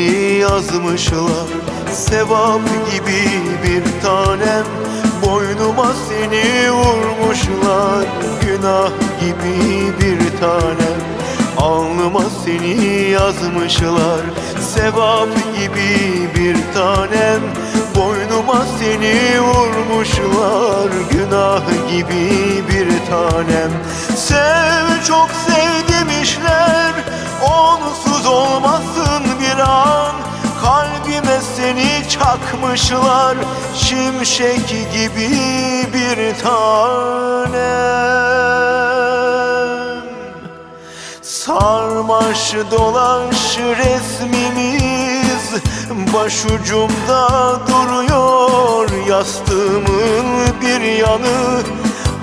yakmışlar Sevap gibi bir tanem. Boynuma seni vurmuşlar Günah gibi bir tanem. Alnıma seni yazmışlar Sevap gibi bir tanem. Boynuma seni vurmuşlar Günah gibi bir tanem. Sev çok sev demişler Onsuz olmasın çakmışlar Şimşek gibi bir tanem Sarmaş dolaş resmimiz Başucumda duruyor Yastığımın bir yanı.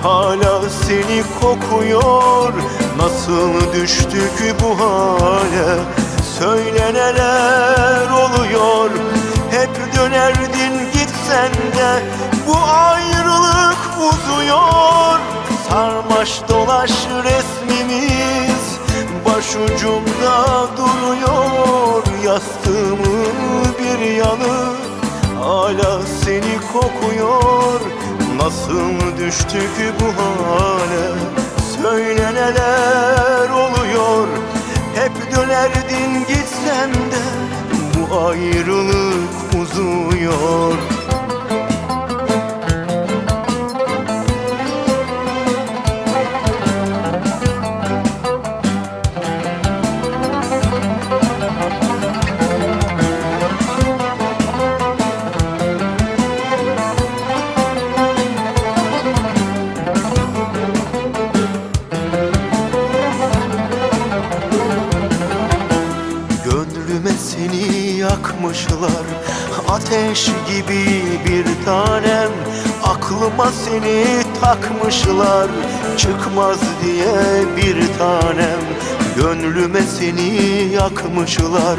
Hala seni kokuyor Nasıl düştük bu hale? Söyle neler oluyor Bu ayrılık uzuyor. Sarmaş dolaş resmimiz Başucumda duruyor. Yastığımın bir yanı Hala seni kokuyor. Nasıl düştük bu hale? Söyle neler oluyor? Hep dönerdin gitsen de Bu ayrılık uzuyor yakmışlar. Ateş gibi bir tanem Aklıma seni takmışlar. Çıkmaz diye bir tanem Gönlüme seni yakmışlar.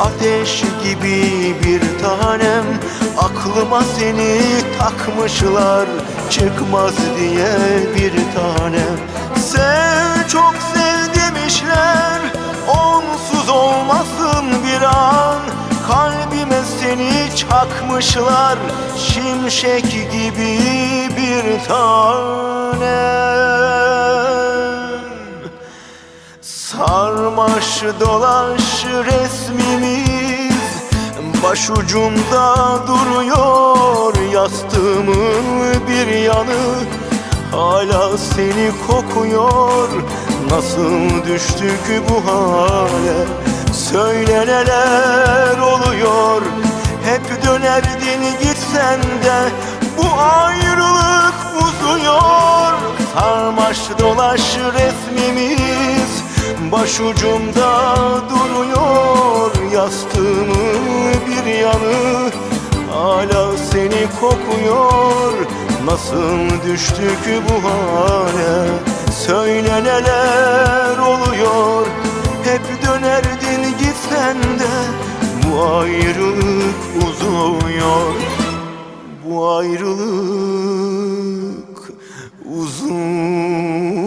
Ateş gibi bir tanem Aklıma seni takmışlar. Çıkmaz diye bir tanem. Sev çok sev demişler Onsuz olmasın bir an seni çakmışlar Şimşek gibi bir tanem Sarmaş dolaş resmimiz Başucumda duruyor. Yastığımın bir yanı Hala seni kokuyor. Nasıl düştük bu hale? Söyle neler oluyor gitsen de. Bu ayrılık uzuyor. Sarmaş dolaş resmimiz Başucumda duruyor. Yastığımın bir yanı Hala seni kokuyor. Nasıl düştük bu hale? Söyle neler oluyor? Hep dönerdin gitsen de. Bu ayrılık uzuyor Ayrılık uzuyor